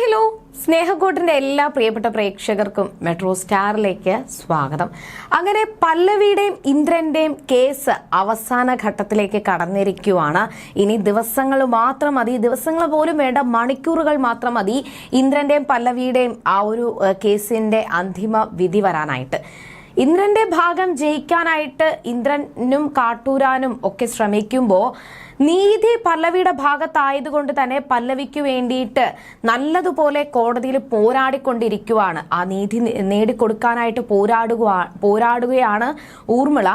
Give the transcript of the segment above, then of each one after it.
Hello സ്നേഹക്കൂട്ടിന്റെ എല്ലാ പ്രിയപ്പെട്ട പ്രേക്ഷകർക്കും മെട്രോ സ്റ്റാറിലേക്ക് സ്വാഗതം. അങ്ങനെ പല്ലവിയുടെയും ഇന്ദ്രന്റെയും കേസ് അവസാന ഘട്ടത്തിലേക്ക് കടന്നിരിക്കുവാണ്. ഇനി ദിവസങ്ങൾ മാത്രം മതി. ദിവസങ്ങൾ പോലും വേണ്ട മണിക്കൂറുകൾ മാത്രം മതി ഇന്ദ്രന്റെയും പല്ലവിയുടെയും ആ ഒരു കേസിന്റെ അന്തിമ വിധി വരാനായിട്ട്. ഇന്ദ്രന്റെ ഭാഗം ജയിക്കാനായിട്ട് ഇന്ദ്രനും കാട്ടൂരാനും ഒക്കെ ശ്രമിക്കുമ്പോൾ നീതി പല്ലവിയുടെ ഭാഗത്തായതുകൊണ്ട് തന്നെ പല്ലവിക്ക് വേണ്ടിയിട്ട് നല്ലതുപോലെ കോടതിയിൽ പോരാടിക്കൊണ്ടിരിക്കുവാണ്. ആ നീതി നേടിക്കൊടുക്കാനായിട്ട് പോരാടുക പോരാടുകയാണ് ഊർമിള.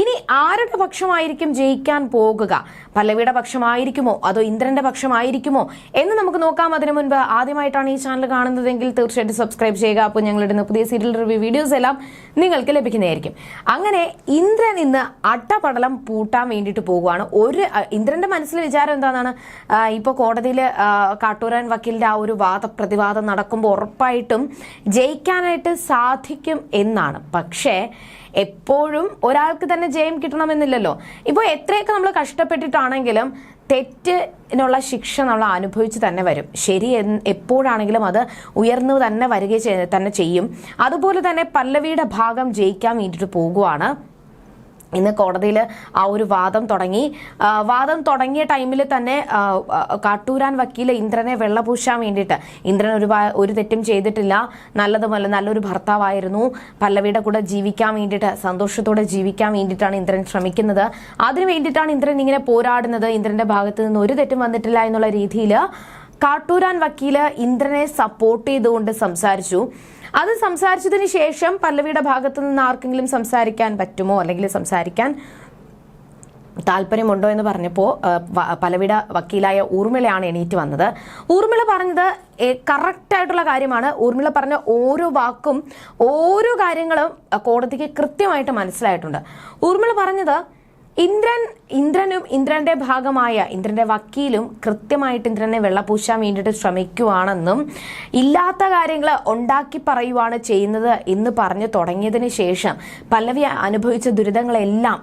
ഇനി ആരുടെ പക്ഷമായിരിക്കും ജയിക്കാൻ പോകുക? പല്ലവിയുടെ പക്ഷമായിരിക്കുമോ? അതോ ഇന്ദ്രന്റെ പക്ഷമായിരിക്കുമോ? എന്ന് നമുക്ക് നോക്കാം. അതിനു മുൻപ് ആദ്യമായിട്ടാണ് ഈ ചാനൽ കാണുന്നതെങ്കിൽ തീർച്ചയായിട്ടും സബ്സ്ക്രൈബ് ചെയ്യുക. അപ്പോൾ ഞങ്ങളുടെ പുതിയ സീരിയൽ റിവ്യൂ വീഡിയോസ് എല്ലാം നിങ്ങൾക്ക് ലഭിക്കുന്നതായിരിക്കും. അങ്ങനെ ഇന്ദ്രൻ ഇന്ന് അട്ടപടലം പൂട്ടാൻ വേണ്ടിയിട്ട് പോകുവാണ് ഒരു അഹ് ഇന്ദ്രന്റെ മനസ്സിൽ വിചാരം എന്താണെന്നാണ് ഇപ്പോൾ കോടതിയിൽ കാട്ടൂരാൻ വക്കീലിന്റെ ആ ഒരു വാദപ്രതിവാദം നടക്കുമ്പോൾ ഉറപ്പായിട്ടും ജയിക്കാനായിട്ട് സാധിക്കും എന്നാണ്. പക്ഷേ എപ്പോഴും ഒരാൾക്ക് തന്നെ ജയം കിട്ടണമെന്നില്ലല്ലോ. ഇപ്പോൾ എത്രയൊക്കെ നമ്മൾ കഷ്ടപ്പെട്ടിട്ടാണെങ്കിലും തെറ്റിനുള്ള ശിക്ഷ നമ്മൾ അനുഭവിച്ച് തന്നെ വരും. ശരി എപ്പോഴാണെങ്കിലും അത് ഉയർന്നു തന്നെ വരിക തന്നെ ചെയ്യും. അതുപോലെ തന്നെ പല്ലവിയുടെ ഭാഗം ജയിക്കാൻ വേണ്ടിയിട്ട് പോകുവാണ് ഇന്ന് കോടതിയിൽ ആ ഒരു വാദം തുടങ്ങി. വാദം തുടങ്ങിയ ടൈമിൽ തന്നെ കാട്ടൂരാൻ വക്കീൽ ഇന്ദ്രനെ വെള്ളപൂശാൻ വേണ്ടിയിട്ട്. ഇന്ദ്രൻ ഒരു ഒരു തെറ്റും ചെയ്തിട്ടില്ല. നല്ലതുമല്ല നല്ലൊരു ഭർത്താവായിരുന്നു. പല്ലവിയുടെ കൂടെ ജീവിക്കാൻ വേണ്ടിയിട്ട് സന്തോഷത്തോടെ ജീവിക്കാൻ വേണ്ടിയിട്ടാണ് ഇന്ദ്രൻ ശ്രമിക്കുന്നത്. അതിനു വേണ്ടിയിട്ടാണ് ഇന്ദ്രൻ ഇങ്ങനെ പോരാടുന്നത്. ഇന്ദ്രന്റെ ഭാഗത്ത് നിന്ന് ഒരു തെറ്റും വന്നിട്ടില്ല എന്നുള്ള രീതിയിൽ കാട്ടൂരാൻ വക്കീൽ ഇന്ദ്രനെ സപ്പോർട്ട് ചെയ്തുകൊണ്ട് സംസാരിച്ചു. അത് സംസാരിച്ചതിന് ശേഷം പല്ലവിയുടെ ഭാഗത്തു നിന്ന് ആർക്കെങ്കിലും സംസാരിക്കാൻ പറ്റുമോ? അല്ലെങ്കിൽ സംസാരിക്കാൻ താല്പര്യമുണ്ടോ എന്ന് പറഞ്ഞപ്പോൾ പലവിട വക്കീലായ ഊർമിളയാണ് എണീറ്റ് വന്നത്. ഊർമിള പറഞ്ഞത് കറക്റ്റായിട്ടുള്ള കാര്യമാണ്. ഊർമിള പറഞ്ഞ ഓരോ വാക്കും ഓരോ കാര്യങ്ങളും കോടതിക്ക് കൃത്യമായിട്ട് മനസ്സിലായിട്ടുണ്ട്. ഊർമിള പറഞ്ഞത് ഇന്ദ്രൻ ഇന്ദ്രനും ഇന്ദ്രന്റെ ഭാഗമായ ഇന്ദ്രന്റെ വക്കീലും കൃത്യമായിട്ട് ഇന്ദ്രനെ വെള്ളപൂശാൻ വേണ്ടിയിട്ട് ശ്രമിക്കുവാണെന്നും ഇല്ലാത്ത കാര്യങ്ങൾ ഉണ്ടാക്കി പറയുവാണ് ചെയ്യുന്നത് എന്ന് പറഞ്ഞു തുടങ്ങിയതിന് ശേഷം പല്ലവി അനുഭവിച്ച ദുരിതങ്ങളെല്ലാം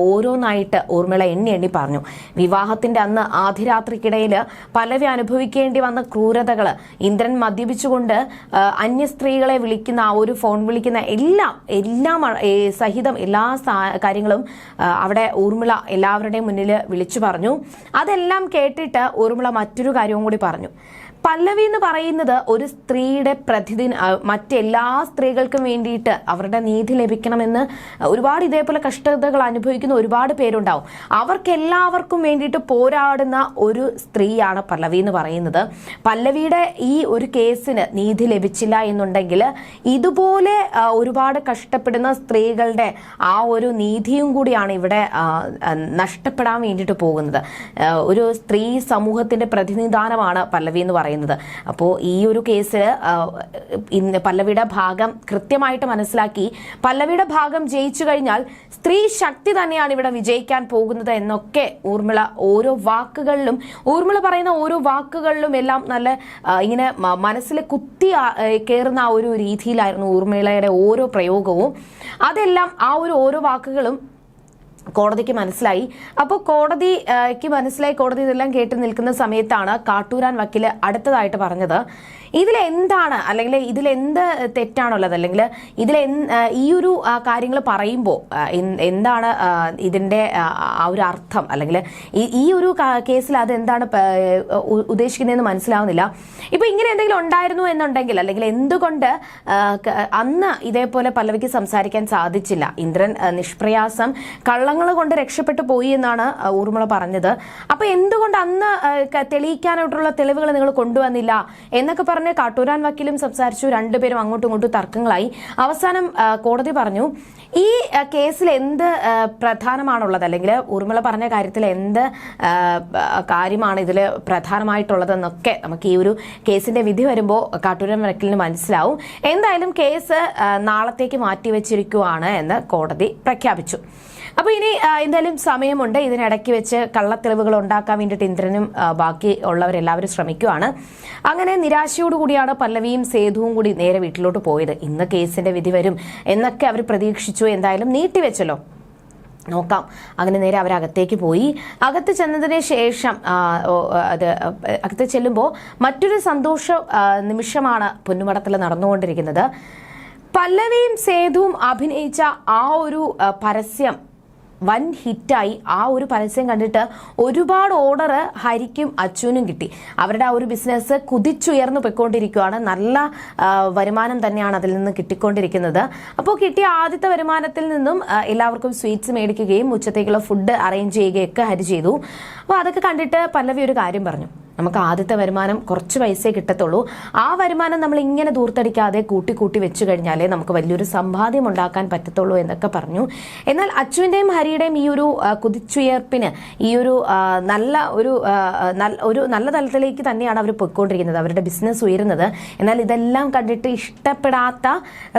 ഓരോന്നായിട്ട് ഊർമിള എണ്ണി എണ്ണി പറഞ്ഞു. വിവാഹത്തിന്റെ അന്ന് ആധിരാത്രിക്കിടയിൽ പല്ലവി അനുഭവിക്കേണ്ടി വന്ന ക്രൂരതകൾ ഇന്ദ്രൻ മദ്യപിച്ചുകൊണ്ട് അന്യ സ്ത്രീകളെ വിളിക്കുന്ന ആ ഒരു ഫോൺ വിളിക്കുന്ന എല്ലാം എല്ലാം സഹിതം എല്ലാ കാര്യങ്ങളും ആ, അവിടെ ഊർമിള എല്ലാവരുടെയും മുന്നിൽ വിളിച്ചു പറഞ്ഞു. അതെല്ലാം കേട്ടിട്ട് ഊർമിള മറ്റൊരു കാര്യവും കൂടി പറഞ്ഞു. പല്ലവി എന്ന് പറയുന്നത് ഒരു സ്ത്രീയുടെ പ്രതിദിന മറ്റെല്ലാ സ്ത്രീകൾക്കും വേണ്ടിയിട്ട് അവരുടെ നീതി ലഭിക്കണമെന്ന് ഒരുപാട് ഇതേപോലെ കഷ്ടതകൾ അനുഭവിക്കുന്ന ഒരുപാട് പേരുണ്ടാവും. അവർക്കെല്ലാവർക്കും വേണ്ടിയിട്ട് പോരാടുന്ന ഒരു സ്ത്രീയാണ് പല്ലവി എന്ന് പറയുന്നത്. പല്ലവിയുടെ ഈ ഒരു കേസിന് നീതി ലഭിച്ചില്ല എന്നുണ്ടെങ്കിൽ ഇതുപോലെ ഒരുപാട് കഷ്ടപ്പെടുന്ന സ്ത്രീകളുടെ ആ ഒരു നീതിയും കൂടിയാണ് ഇവിടെ നഷ്ടപ്പെടാൻ വേണ്ടിയിട്ട് പോകുന്നത്. ഒരു സ്ത്രീ സമൂഹത്തിന്റെ പ്രതിനിധാനമാണ് പല്ലവി എന്ന് പറയുന്നത്. അപ്പോൾ ഈ ഒരു കേസ് ആ, ഇന്ന് പല്ലവിയുടെ ഭാഗം കൃത്യമായിട്ട് മനസ്സിലാക്കി പല്ലവിയുടെ ഭാഗം ജയിച്ചു കഴിഞ്ഞാൽ സ്ത്രീ ശക്തി തന്നെയാണ് ഇവിടെ വിജയിക്കാൻ പോകുന്നത് എന്നൊക്കെ ഊർമിള ഓരോ വാക്കുകളിലും ഊർമിള പറയുന്ന ഓരോ വാക്കുകളിലും എല്ലാം നല്ല ഇങ്ങനെ മനസ്സിൽ കുത്തി കയറുന്ന ആ ഒരു രീതിയിലായിരുന്നു ഊർമിളയുടെ ഓരോ പ്രയോഗവും. അതെല്ലാം ആ ഒരു ഓരോ വാക്കുകളും കോടതിക്ക് മനസ്സിലായി. അപ്പോൾ കോടതിക്ക് മനസ്സിലായി കോടതി ഇതെല്ലാം കേട്ട് നിൽക്കുന്ന സമയത്താണ് കാട്ടൂരാൻ വക്കീൽ അടുത്തതായിട്ട് പറഞ്ഞത്. ഇതിൽ എന്താണ് അല്ലെങ്കിൽ ഇതിൽ എന്ത് തെറ്റാണുള്ളത് അല്ലെങ്കിൽ ഇതിൽ ഈ ഒരു കാര്യങ്ങൾ പറയുമ്പോൾ എന്താണ് ഇതിന്റെ ആ, ഒരു അർത്ഥം? അല്ലെങ്കിൽ ഈ- ഒരു കേസിൽ അത് എന്താണ് ഉദ്ദേശിക്കുന്നതെന്ന് മനസ്സിലാവുന്നില്ല. ഇപ്പൊ ഇങ്ങനെ എന്തെങ്കിലും ഉണ്ടായിരുന്നു എന്നുണ്ടെങ്കിൽ അല്ലെങ്കിൽ എന്തുകൊണ്ട് അന്ന് ഇതേപോലെ പല്ലവിക്ക് സംസാരിക്കാൻ സാധിച്ചില്ല? ഇന്ദ്രൻ നിഷ്പ്രയാസം കള്ളങ്ങൾ കൊണ്ട് രക്ഷപ്പെട്ടു പോയി എന്നാണ് ഊർമിള പറഞ്ഞത്. അപ്പൊ എന്തുകൊണ്ട് അന്ന് തെളിയിക്കാനായിട്ടുള്ള തെളിവുകൾ നിങ്ങൾ കൊണ്ടുവന്നില്ല? എന്നൊക്കെ കാട്ടൂരാൻ വക്കീലും സംസാരിച്ചു. രണ്ടുപേരും അങ്ങോട്ടും ഇങ്ങോട്ടും തർക്കങ്ങളായി. അവസാനം കോടതി പറഞ്ഞു ഈ കേസിൽ എന്ത് പ്രധാനമാണുള്ളത്? അല്ലെങ്കിൽ ഊർമിള പറഞ്ഞ കാര്യത്തിൽ എന്ത് കാര്യമാണ് ഇതിൽ പ്രധാനമായിട്ടുള്ളതെന്നൊക്കെ നമുക്ക് ഈ ഒരു കേസിന്റെ വിധി വരുമ്പോൾ കാട്ടൂരം വിലക്കലിന് മനസ്സിലാവും. എന്തായാലും കേസ് നാളത്തേക്ക് മാറ്റിവെച്ചിരിക്കുവാണ് എന്ന് കോടതി പ്രഖ്യാപിച്ചു. അപ്പോൾ ഇനി എന്തായാലും സമയമുണ്ട്. ഇതിനിടയ്ക്ക് വെച്ച് കള്ളത്തെളിവുകൾ ഉണ്ടാക്കാൻ വേണ്ടിയിട്ട് ഇന്ദ്രനും ബാക്കി ഉള്ളവരെല്ലാവരും ശ്രമിക്കുവാണ്. അങ്ങനെ നിരാശയോടുകൂടിയാണ് പല്ലവിയും സേതുവും കൂടി നേരെ വീട്ടിലോട്ട് പോയത്. ഇന്ന് കേസിന്റെ വിധി വരും എന്നൊക്കെ അവർ പ്രതീക്ഷിച്ചു. എന്തായാലും നീട്ടിവെച്ചല്ലോ നോക്കാം. അങ്ങനെ നേരെ അവരകത്തേക്ക് പോയി. അകത്ത് ചെന്നതിന് ശേഷം അത് അകത്ത് ചെല്ലുമ്പോൾ മറ്റൊരു സന്തോഷ നിമിഷമാണ് പൊന്നുമടത്തിൽ നടന്നുകൊണ്ടിരിക്കുന്നത്. പല്ലവിയും സേതുവും അഭിനയിച്ച ആ ഒരു പരസ്യം വൻ ഹിറ്റായി ആ ഒരു പരസ്യം കണ്ടിട്ട് ഒരുപാട് ഓർഡർ ഹരിക്കും അച്ഛനും കിട്ടി. അവരുടെ ആ ഒരു ബിസിനസ് കുതിച്ചുയർന്നു പോയിക്കൊണ്ടിരിക്കുകയാണ് നല്ല വരുമാനം തന്നെയാണ് അതിൽ നിന്ന് കിട്ടിക്കൊണ്ടിരിക്കുന്നത്. അപ്പോൾ കിട്ടിയ ആദ്യത്തെ വരുമാനത്തിൽ നിന്നും എല്ലാവർക്കും സ്വീറ്റ്സ് മേടിക്കുകയും ഉച്ചത്തേക്കുള്ള ഫുഡ് അറേഞ്ച് ചെയ്യുകയൊക്കെ ഹരി ചെയ്തു. അപ്പോൾ അതൊക്കെ കണ്ടിട്ട് പല്ലവി ഒരു കാര്യം പറഞ്ഞു. നമുക്ക് ആദ്യത്തെ വരുമാനം കുറച്ച് പൈസയെ കിട്ടത്തുള്ളൂ. ആ വരുമാനം നമ്മൾ ഇങ്ങനെ ദൂർത്തടിക്കാതെ കൂട്ടി കൂട്ടി വെച്ചു കഴിഞ്ഞാലേ നമുക്ക് വലിയൊരു സമ്പാദ്യം ഉണ്ടാക്കാൻ പറ്റത്തുള്ളൂ എന്നൊക്കെ പറഞ്ഞു. എന്നാൽ അച്ചുവിന്റെയും ഹരിയുടെയും ഈ ഒരു കുതിച്ചുയർപ്പിന് ഈ ഒരു നല്ല ഒരു ഒരു നല്ല തലത്തിലേക്ക് തന്നെയാണ് അവർ പൊയ്ക്കൊണ്ടിരിക്കുന്നത്. അവരുടെ ബിസിനസ് ഉയരുന്നത്. എന്നാൽ ഇതെല്ലാം കണ്ടിട്ട് ഇഷ്ടപ്പെടാത്ത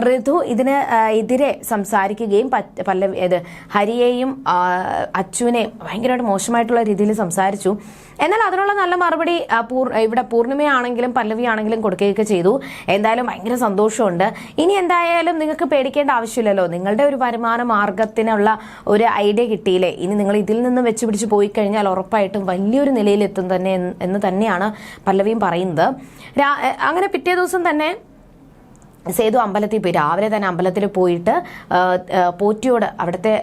ഋതു ഇതിന് എതിരെ സംസാരിക്കുകയും പല്ല ഇത് ഹരിയെയും അച്ചുവിനെയും ഭയങ്കരമായിട്ട് മോശമായിട്ടുള്ള രീതിയിൽ സംസാരിച്ചു. എന്നാൽ അതിനുള്ള നല്ല മറുപടി ഇവിടെ പൂർണിമയാണെങ്കിലും പല്ലവിയാണെങ്കിലും കൊടുക്കുകയൊക്കെ ചെയ്തു. എന്തായാലും ഭയങ്കര സന്തോഷമുണ്ട്. ഇനി എന്തായാലും നിങ്ങൾക്ക് പേടിക്കേണ്ട ആവശ്യമില്ലല്ലോ. നിങ്ങളുടെ ഒരു വരുമാന മാർഗത്തിനുള്ള ഒരു ഐഡിയ കിട്ടിയില്ലേ? ഇനി നിങ്ങൾ ഇതിൽ നിന്ന് വെച്ച് പിടിച്ച് പോയി കഴിഞ്ഞാൽ ഉറപ്പായിട്ടും വലിയൊരു നിലയിലെത്തും തന്നെ എന്ന് തന്നെയാണ് പല്ലവിയും പറയുന്നത്. അങ്ങനെ പിറ്റേ ദിവസം തന്നെ സേതു അമ്പലത്തിൽ പോയി. രാവിലെ തന്നെ അമ്പലത്തിൽ പോയിട്ട് പോറ്റിയോട് അവിടുത്തെ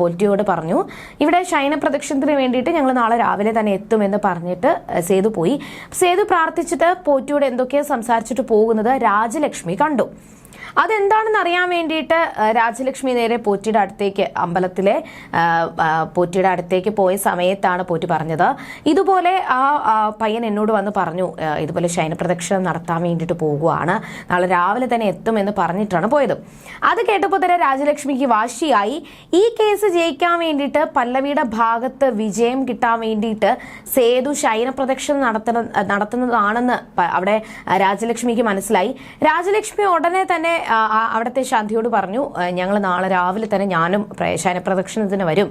പോറ്റിയോട് പറഞ്ഞു ഇവിടെ ശയന പ്രദക്ഷിണത്തിന് വേണ്ടിയിട്ട് ഞങ്ങൾ നാളെ രാവിലെ തന്നെ എത്തുമെന്ന് പറഞ്ഞിട്ട് സേതു പോയി. സേതു പ്രാർത്ഥിച്ചിട്ട് പോറ്റിയോട് എന്തൊക്കെയാണ് സംസാരിച്ചിട്ട് പോകുന്നത്? രാജലക്ഷ്മി കണ്ടു. അതെന്താണെന്ന് അറിയാൻ വേണ്ടിയിട്ട് രാജലക്ഷ്മി നേരെ പോറ്റിയുടെ അടുത്തേക്ക് അമ്പലത്തിലെ പോറ്റിയുടെ അടുത്തേക്ക് പോയ സമയത്താണ് പോറ്റി പറഞ്ഞത്. ഇതുപോലെ ആ പയ്യൻ എന്നോട് വന്ന് പറഞ്ഞു ഇതുപോലെ ശയനപ്രദക്ഷിണം നടത്താൻ വേണ്ടിയിട്ട് പോകുവാണ്. നാളെ രാവിലെ തന്നെ എത്തുമെന്ന് പറഞ്ഞിട്ടാണ് പോയത്. അത് കേട്ടപ്പോൾ തന്നെ രാജലക്ഷ്മിക്ക് വാശിയായി. ഈ കേസ് ജയിക്കാൻ വേണ്ടിയിട്ട് പല്ലവിയുടെ ഭാഗത്ത് വിജയം കിട്ടാൻ വേണ്ടിയിട്ട് സേതു ശയനപ്രദക്ഷിണം നടത്തുന്ന നടത്തുന്നതാണെന്ന് അവിടെ രാജലക്ഷ്മിക്ക് മനസ്സിലായി. രാജലക്ഷ്മി ഉടനെ തന്നെ അവിടുത്തെ ശാന്തിയോട് പറഞ്ഞു ഞങ്ങൾ നാളെ രാവിലെ തന്നെ ഞാനും പ്ര- ശയനപ്രദക്ഷിണത്തിന് വരും.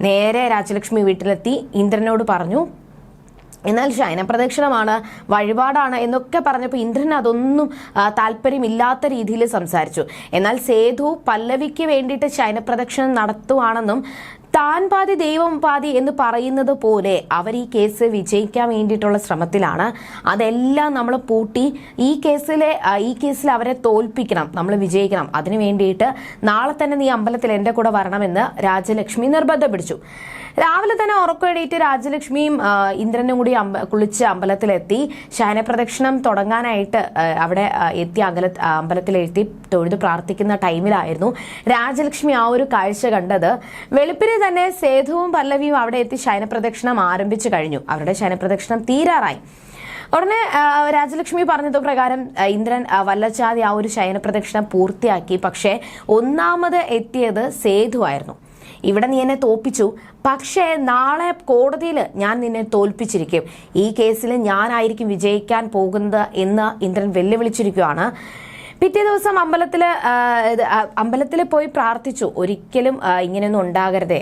നേരെ രാജലക്ഷ്മി വീട്ടിലെത്തി ഇന്ദ്രനോട് പറഞ്ഞു എന്നാൽ ശയനപ്രദക്ഷിണമാണ് വഴിപാടാണ് എന്നൊക്കെ പറഞ്ഞപ്പോൾ ഇന്ദ്രൻ അതൊന്നും താല്പര്യമില്ലാത്ത രീതിയിൽ സംസാരിച്ചു. എന്നാൽ സേതു പല്ലവിക്ക് വേണ്ടിയിട്ട് ശയനപ്രദക്ഷിണം നടത്തുവാണെന്നും താൻ പാതി ദൈവം പാതി എന്ന് പറയുന്നത് പോലെ അവർ ഈ കേസ് വിജയിക്കാൻ വേണ്ടിയിട്ടുള്ള ശ്രമത്തിലാണ്. അതെല്ലാം നമ്മൾ പൂട്ടി ഈ കേസിലെ ഈ കേസിൽ അവരെ തോൽപ്പിക്കണം നമ്മൾ വിജയിക്കണം. അതിനു വേണ്ടിയിട്ട് നാളെ തന്നെ നീ അമ്പലത്തിൽ എന്റെ കൂടെ വരണമെന്ന് രാജലക്ഷ്മി നിർബന്ധം പിടിച്ചു. രാവിലെ തന്നെ ഉറക്കമെടിയിട്ട് രാജലക്ഷ്മിയും ഇന്ദ്രനും കൂടി അമ്പ കുളിച്ച് അമ്പലത്തിലെത്തി. ശയനപ്രദക്ഷിണം തുടങ്ങാനായിട്ട് അവിടെ എത്തി അകല അമ്പലത്തിലെത്തി തൊഴുത് പ്രാർത്ഥിക്കുന്ന ടൈമിലായിരുന്നു രാജലക്ഷ്മി ആ ഒരു കാഴ്ച കണ്ടത്. വെളുപ്പിന് തന്നെ സേതുവും പല്ലവിയും അവിടെ എത്തി ശയനപ്രദക്ഷിണം ആരംഭിച്ചു കഴിഞ്ഞു. അവരുടെ ശയനപ്രദക്ഷിണം തീരാറായി. ഉടനെ രാജലക്ഷ്മി പറഞ്ഞത് പ്രകാരം ഇന്ദ്രൻ വല്ലച്ചാതി ആ ഒരു ശയനപ്രദക്ഷിണം പൂർത്തിയാക്കി. പക്ഷേ ഒന്നാമത് എത്തിയത് സേതു ആയിരുന്നു. ഇവിടെ നീ എന്നെ തോൽപ്പിച്ചു. പക്ഷേ നാളെ കോടതിയിൽ ഞാൻ നിന്നെ തോൽപ്പിച്ചിരിക്കും. ഈ കേസിൽ ഞാനായിരിക്കും വിജയിക്കാൻ പോകുന്നത് എന്ന് ഇന്ദ്രൻ വെല്ലുവിളിച്ചിരിക്കുകയാണ്. പിറ്റേ ദിവസം അമ്പലത്തിൽ അമ്പലത്തിൽ പോയി പ്രാർത്ഥിച്ചു. ഒരിക്കലും ഇങ്ങനെയൊന്നും ഉണ്ടാകരുതേ.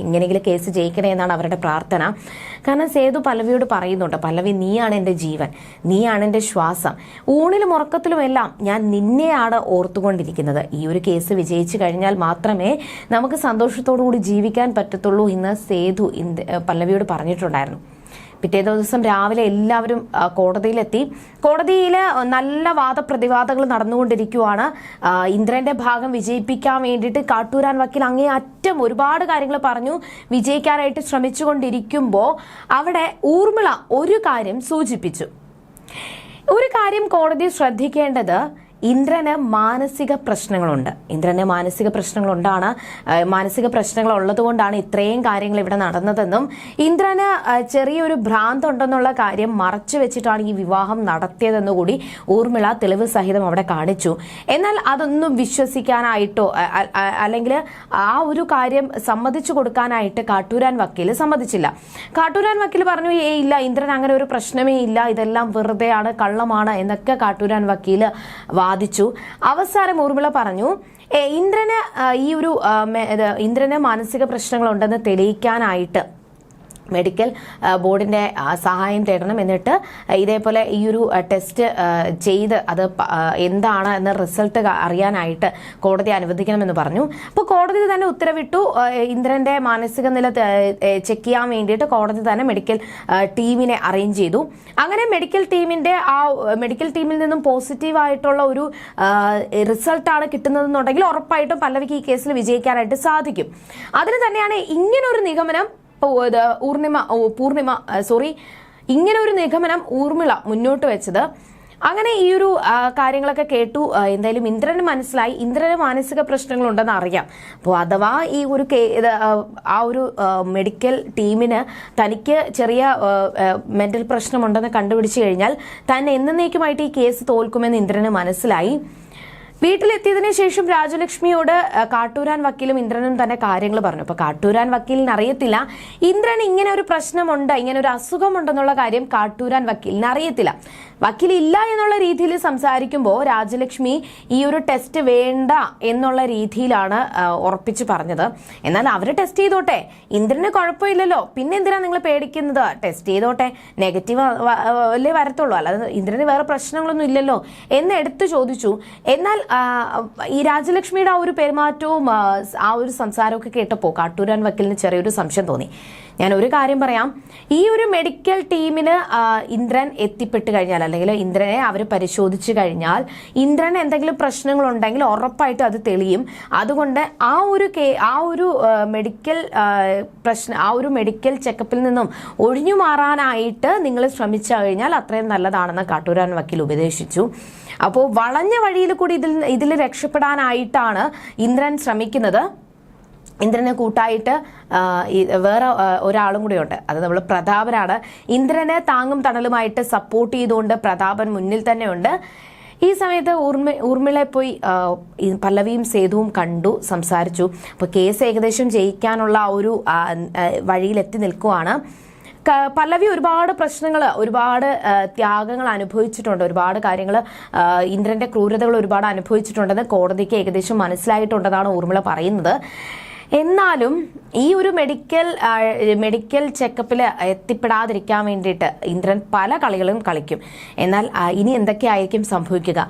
എങ്ങനെയെങ്കിലും കേസ് ജയിക്കണേ എന്നാണ് അവരുടെ പ്രാർത്ഥന. കാരണം സേതു പല്ലവിയോട് പറയുന്നുണ്ട് പല്ലവി നീയാണ് എന്റെ ജീവൻ. നീയാണ് എന്റെ ശ്വാസം. ഊണിലും ഉറക്കത്തിലും എല്ലാം ഞാൻ നിന്നെയാണ് ഓർത്തുകൊണ്ടിരിക്കുന്നത്. ഈ ഒരു കേസ് വിജയിച്ചു കഴിഞ്ഞാൽ മാത്രമേ നമുക്ക് സന്തോഷത്തോടു കൂടി ജീവിക്കാൻ പറ്റത്തുള്ളൂ എന്ന് സേതു പല്ലവിയോട് പറഞ്ഞിട്ടുണ്ടായിരുന്നു. പിറ്റേ ദിവസം രാവിലെ എല്ലാവരും കോടതിയിലെത്തി. കോടതിയിൽ നല്ല വാദപ്രതിവാദങ്ങൾ നടന്നുകൊണ്ടിരിക്കുവാണ്. ഇന്ദ്രന്റെ ഭാഗം വിജയിപ്പിക്കാൻ വേണ്ടിയിട്ട് കാട്ടൂരാൻ വക്കീൽ അങ്ങേ അറ്റം ഒരുപാട് കാര്യങ്ങൾ പറഞ്ഞു. വിജയിക്കാനായിട്ട് ശ്രമിച്ചുകൊണ്ടിരിക്കുമ്പോൾ അവിടെ ഊർമിള ഒരു കാര്യം സൂചിപ്പിച്ചു. ഒരു കാര്യം കോടതി ശ്രദ്ധിക്കേണ്ടത് ഇന്ദ്രന് മാനസിക പ്രശ്നങ്ങളുണ്ട്. ഇന്ദ്രന് മാനസിക പ്രശ്നങ്ങളുണ്ടാണ്. മാനസിക പ്രശ്നങ്ങൾ ഉള്ളതുകൊണ്ടാണ് ഇത്രയും കാര്യങ്ങൾ ഇവിടെ നടന്നതെന്നും ഇന്ദ്രന് ചെറിയൊരു ഭ്രാന്ത് ഉണ്ടെന്നുള്ള കാര്യം മറച്ചു വെച്ചിട്ടാണ് ഈ വിവാഹം നടത്തിയതെന്ന് കൂടി ഊർമിള തെളിവ് സഹിതം അവിടെ കാണിച്ചു. എന്നാൽ അതൊന്നും വിശ്വസിക്കാനായിട്ടോ അല്ലെങ്കിൽ ആ ഒരു കാര്യം സമ്മതിച്ചു കൊടുക്കാനായിട്ട് കാട്ടൂരാൻ വക്കീൽ സമ്മതിച്ചില്ല. കാട്ടൂരാൻ വക്കീൽ പറഞ്ഞു ഏ ഇല്ല ഇന്ദ്രൻ അങ്ങനെ ഒരു പ്രശ്നമേ ഇല്ല. ഇതെല്ലാം വെറുതെയാണ് കള്ളമാണ് എന്നൊക്കെ കാട്ടൂരാൻ വക്കീൽ വാദിച്ചു അവസാനം ഊർമിള പറഞ്ഞു "ഏ, ഇന്ദ്രന് ഈ ഒരു ഇന്ദ്രന് മാനസിക പ്രശ്നങ്ങളുണ്ടെന്ന് തെളിയിക്കാനായിട്ട് മെഡിക്കൽ ബോർഡിന്റെ സഹായം തേടണം എന്നിട്ട് ഇതേപോലെ ഈ ഒരു ടെസ്റ്റ് ചെയ്ത് അത് എന്താണ് എന്ന റിസൾട്ട് അറിയാനായിട്ട് കോടതി അനുവദിക്കണമെന്ന് പറഞ്ഞു. അപ്പോൾ കോടതി തന്നെ ഉത്തരവിട്ടു. ഇന്ദ്രന്റെ മാനസിക നില ചെക്ക് ചെയ്യാൻ വേണ്ടിയിട്ട് കോടതി തന്നെ മെഡിക്കൽ ടീമിനെ അറേഞ്ച് ചെയ്തു. അങ്ങനെ മെഡിക്കൽ ടീമിന്റെ ആ മെഡിക്കൽ ടീമിൽ നിന്നും പോസിറ്റീവ് ആയിട്ടുള്ള ഒരു റിസൾട്ടാണ് കിട്ടുന്നതെന്നുണ്ടെങ്കിൽ ഉറപ്പായിട്ടും പല്ലവിക്ക് ഈ കേസിൽ വിജയിക്കാനായിട്ട് സാധിക്കും. അതിന് തന്നെയാണ് ഇങ്ങനൊരു നിഗമനം ഓ, പൂർണിമ സോറി ഇങ്ങനെ ഒരു നിഗമനം ഊർമിള മുന്നോട്ട് വെച്ചത്. അങ്ങനെ ഈ ഒരു കാര്യങ്ങളൊക്കെ കേട്ടു. എന്തായാലും ഇന്ദ്രന് മനസ്സിലായി. ഇന്ദ്രന് മാനസിക പ്രശ്നങ്ങൾ ഉണ്ടെന്ന് അറിയാം. അപ്പോൾ അഥവാ ഈ ഒരു ആ ഒരു മെഡിക്കൽ ടീമിന് തനിക്ക് ചെറിയ മെന്റൽ പ്രശ്നമുണ്ടെന്ന് കണ്ടുപിടിച്ചു കഴിഞ്ഞാൽ തന്നെ എന്നേക്കുമായിട്ട് ഈ കേസ് തോൽക്കുമെന്ന് ഇന്ദ്രന് മനസ്സിലായി. വീട്ടിലെത്തിയതിനു ശേഷം രാജലക്ഷ്മിയോട് കാട്ടൂരാൻ വക്കീലും ഇന്ദ്രനും തന്നെ കാര്യങ്ങൾ പറഞ്ഞു. അപ്പൊ കാട്ടൂരാൻ വക്കീലിന് അറിയത്തില്ല. ഇന്ദ്രൻ ഇങ്ങനെ ഒരു പ്രശ്നമുണ്ട് ഇങ്ങനെ ഒരു അസുഖമുണ്ടെന്നുള്ള കാര്യം കാട്ടൂരാൻ വക്കീലിന് അറിയത്തില്ല. വക്കീൽ ഇല്ല എന്നുള്ള രീതിയിൽ സംസാരിക്കുമ്പോൾ രാജലക്ഷ്മി ഈ ഒരു ടെസ്റ്റ് വേണ്ട എന്നുള്ള രീതിയിലാണ് ഉറപ്പിച്ചു പറഞ്ഞത്. എന്നാൽ അവർ ടെസ്റ്റ് ചെയ്തോട്ടെ. ഇന്ദ്രന് കുഴപ്പമില്ലല്ലോ. പിന്നെ എന്തിനാ നിങ്ങൾ പേടിക്കുന്നത്? ടെസ്റ്റ് ചെയ്തോട്ടെ. നെഗറ്റീവ് അല്ലേ വരത്തുള്ളൂ. അല്ലാതെ ഇന്ദ്രന് വേറെ പ്രശ്നങ്ങളൊന്നും ഇല്ലല്ലോ എന്ന് എടുത്തു ചോദിച്ചു. എന്നാൽ ഈ രാജലക്ഷ്മിയുടെ ആ ഒരു പെരുമാറ്റവും ആ ഒരു സംസാരമൊക്കെ കേട്ടപ്പോൾ കാട്ടൂരാൻ വക്കീലിന് ചെറിയൊരു സംശയം തോന്നി. ഞാൻ ഒരു കാര്യം പറയാം. ഈ ഒരു മെഡിക്കൽ ടീമിന് ഇന്ദ്രൻ എത്തിപ്പെട്ട് കഴിഞ്ഞാൽ അല്ലെങ്കിൽ ഇന്ദ്രനെ അവർ പരിശോധിച്ച് കഴിഞ്ഞാൽ ഇന്ദ്രന് എന്തെങ്കിലും പ്രശ്നങ്ങളുണ്ടെങ്കിൽ ഉറപ്പായിട്ടും അത് തെളിയും. അതുകൊണ്ട് ആ ഒരു കേ ആ ഒരു മെഡിക്കൽ പ്രശ്ന ആ ഒരു മെഡിക്കൽ ചെക്കപ്പിൽ നിന്നും ഒഴിഞ്ഞു മാറാനായിട്ട് നിങ്ങൾ ശ്രമിച്ചു കഴിഞ്ഞാൽ അത്രയും നല്ലതാണെന്ന് കാട്ടൂരാൻ വക്കീൽ ഉപദേശിച്ചു. അപ്പോൾ വളഞ്ഞ വഴിയിൽ കൂടി ഇതിൽ ഇതിൽ രക്ഷപ്പെടാനായിട്ടാണ് ഇന്ദ്രൻ ശ്രമിക്കുന്നത്. ഇന്ദ്രനെ കൂട്ടായിട്ട് വേറെ ഒരാളും കൂടെയുണ്ട്. അത് നമ്മൾ പ്രതാപനാണ്. ഇന്ദ്രനെ താങ്ങും തണലുമായിട്ട് സപ്പോർട്ട് ചെയ്തുകൊണ്ട് പ്രതാപൻ മുന്നിൽ തന്നെയുണ്ട്. ഈ സമയത്ത് ഊർമി ഊർമിളെ പോയി പല്ലവിയും സേതുവും കണ്ടു സംസാരിച്ചു. അപ്പോൾ കേസ് ഏകദേശം ജയിക്കാനുള്ള ഒരു വഴിയിലെത്തി നിൽക്കുവാണ്. പല്ലവി ഒരുപാട് പ്രശ്നങ്ങൾ ഒരുപാട് ത്യാഗങ്ങൾ അനുഭവിച്ചിട്ടുണ്ട്. ഒരുപാട് കാര്യങ്ങൾ ഇന്ദ്രന്റെ ക്രൂരതകൾ ഒരുപാട് അനുഭവിച്ചിട്ടുണ്ടെന്ന് കോടതിക്ക് ഏകദേശം മനസ്സിലായിട്ടുണ്ടെന്നാണ് ഊർമിള പറയുന്നത്. എന്നാലും ഈ ഒരു മെഡിക്കൽ മെഡിക്കൽ ചെക്കപ്പിൽ എത്തിപ്പെടാതിരിക്കാൻ വേണ്ടിയിട്ട് ഇന്ദ്രൻ പല കളികളും കളിക്കും. എന്നാൽ ഇനി എന്തൊക്കെയായിരിക്കും സംഭവിക്കുക?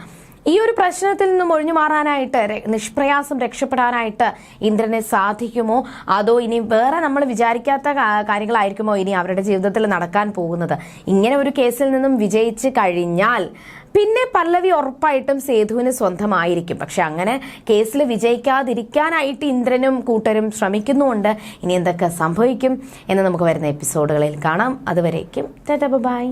ഈ ഒരു പ്രശ്നത്തിൽ നിന്നും ഒഴിഞ്ഞു മാറാനായിട്ട് നിഷ്പ്രയാസം രക്ഷപ്പെടാനായിട്ട് ഇന്ദ്രനെ സാധിക്കുമോ? അതോ ഇനി വേറെ നമ്മൾ വിചാരിക്കാത്ത കാര്യങ്ങളായിരിക്കുമോ ഇനി അവരുടെ ജീവിതത്തിൽ നടക്കാൻ പോകുന്നത്? ഇങ്ങനെ ഒരു കേസിൽ നിന്നും വിജയിച്ച് കഴിഞ്ഞാൽ പിന്നെ പല്ലവി ഉറപ്പായിട്ടും സേതുവിന് സ്വന്തമായിരിക്കും. പക്ഷെ അങ്ങനെ കേസിൽ വിജയിക്കാതിരിക്കാനായിട്ട് ഇന്ദ്രനും കൂട്ടരും ശ്രമിക്കുന്നുമുണ്ട്. ഇനി എന്തൊക്കെ സംഭവിക്കും എന്ന് നമുക്ക് വരുന്ന എപ്പിസോഡുകളിൽ കാണാം. അതുവരേക്കും ബൈ.